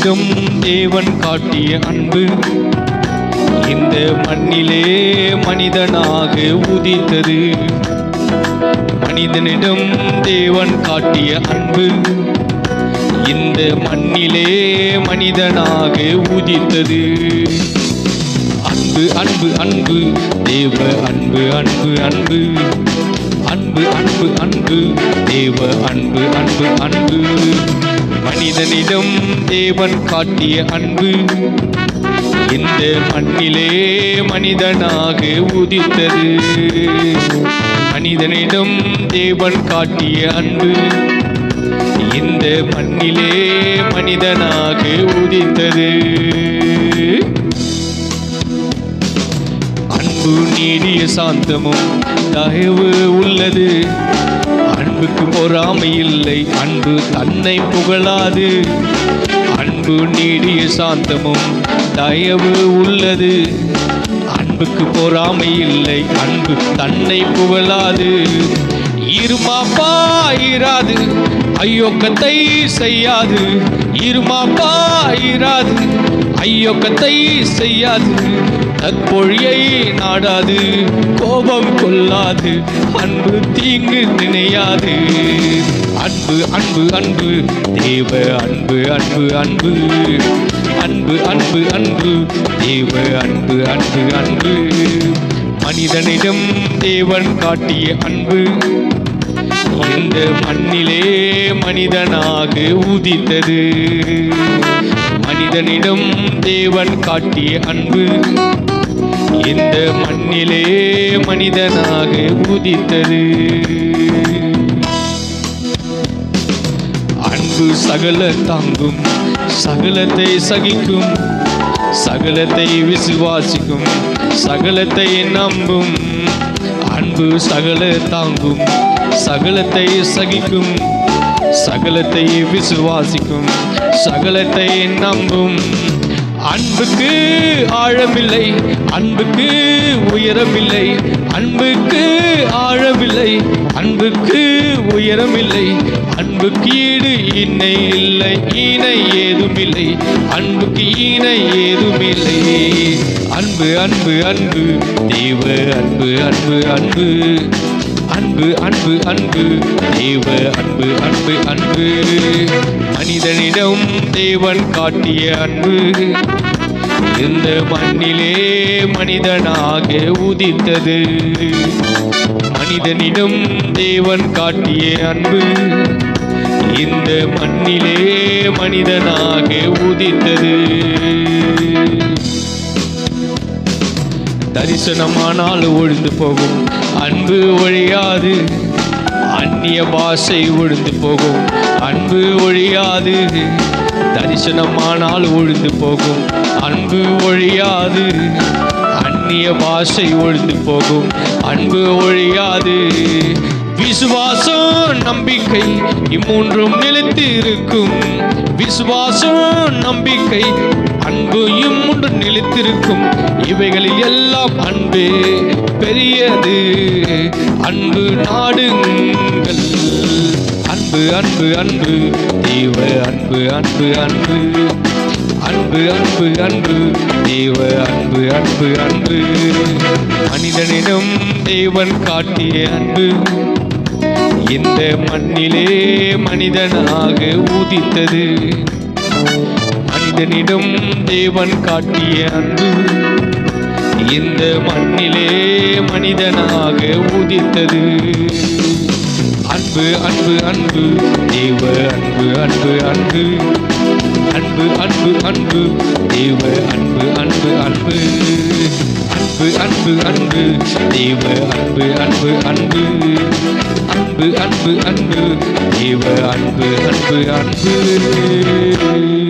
மனிதனிடம் தேவன் காட்டிய அன்பு இந்த மண்ணிலே மனிதனாக உதித்தது. மனிதனிடம் தேவன் காட்டிய அன்பு இந்த மண்ணிலே மனிதனாக உதித்தது. அன்பு அன்பு அன்பு தேவ அன்பு அன்பு அன்பு. அன்பு அன்பு அன்பு தேவ அன்பு அன்பு அன்பு. மனிதனிடம் தேவன் காட்டிய அன்பு. இந்த மண்ணிலே மனிதனாக உதித்தது. மனிதனிடம் தேவன் காட்டிய அன்பு. இந்த மண்ணிலே மனிதனாக உதித்தது. அன்பு நீடிய சாந்தமும் தயவு உள்ளது. அன்புக்கு பொறாமை இல்லை. அன்பு தன்னை புகழாது. அன்பு நீடிய சாந்தமும் தயவு உள்ளது. அன்புக்கு பொறாமை இல்லை. அன்பு தன்னை புகழாது. இருமாப்பா இராது ஐயோக்கத்தை செய்யாது. இருமாப்பா இராது ஐயொக்கத்தை செய்யாது. தற்பொழியை நாடாது. கோபம் கொள்ளாது. அன்பு தீங்கு நினையாது. அன்பு அன்பு அன்பு. தேவ அன்பு அன்பு அன்பு. அன்பு அன்பு அன்பு. தேவ அன்பு அன்பு அன்பு. மனிதனிடம் தேவன் காட்டிய அன்பு. இந்த மண்ணிலே மனிதனாக உதித்தது மனிதனிடம் தேவன் காட்டிய அன்பு. இந்த மண்ணிலே மனிதனாக உதித்தது. அன்பு சகல தாங்கும் சகலத்தை சகிக்கும் சகலத்தை விசுவாசிக்கும் சகலத்தை நம்பும். அன்பு சகல தாங்கும் சகலத்தை சகிக்கும் சகலத்தை விசுவாசிக்கும் சகலத்தை நம்பும். அன்புக்கு ஆழமில்லை அன்புக்கு உயரமில்லை அன்புக்கு ஆழமில்லை அன்புக்கு உயரமில்லை அன்புக்கு ஈடு இணை இல்லை இணை ஏதுமில்லை அன்புக்கு இணை ஏதுமில்லை. அன்பு அன்பு அன்பு தெய்வ அன்பு அன்பு அன்பு. அன்பு அன்பு அன்பு. தேவ அன்பு அன்பு அன்பு. மனிதனிடம் தேவன் காட்டிய அன்பு. இந்த மண்ணிலே மனிதனாக உதித்தது. மனிதனிடம் தேவன் காட்டிய அன்பு. இந்த மண்ணிலே மனிதனாக உதித்தது. தரிசனமானால் ஒழிந்து போகும். அன்பு ஒழியாது அந்நிய பாஷை ஒழிந்து போகும். அன்பு ஒழியாது தரிசனமானால் ஒழிந்து போகும். அன்பு ஒழியாது அந்நிய பாஷை ஒழிந்து போகும். அன்பு ஒழியாது விசுவாசம் நம்பிக்கை இம்மூன்றும் நிலைத்து இருக்கும் விசுவாசம் நம்பிக்கை அன்பு நிலைத்திருக்கும் இவைகளில் எல்லாம் அன்பு பெரியது. அன்பு நாடுங்கள். அன்பு அன்பு அன்பு தேவ அன்பு அன்பு அன்பு. அன்பு அன்பு அன்பு தேவ அன்பு அன்பு அன்பு. மனிதனிடம் தேவன் காட்டிய அன்பு. இந்த மண்ணிலே மனிதனாக ஊதித்தது மனிதனிடம் தேவன் காட்டிய அன்பு இந்த மண்ணிலே மனிதனாக உதித்தது அன்பு அன்பு அன்பு தேவ அன்பு அன்பு அன்பு அன்பு அன்பு அன்பு தேவ அன்பு அன்பு அன்பு அன்பு அன்பு அன்பு தேவ அன்பு அன்பு அன்பு அன்பு அன்பு அன்பு தேவ அன்பு அன்பு அன்பு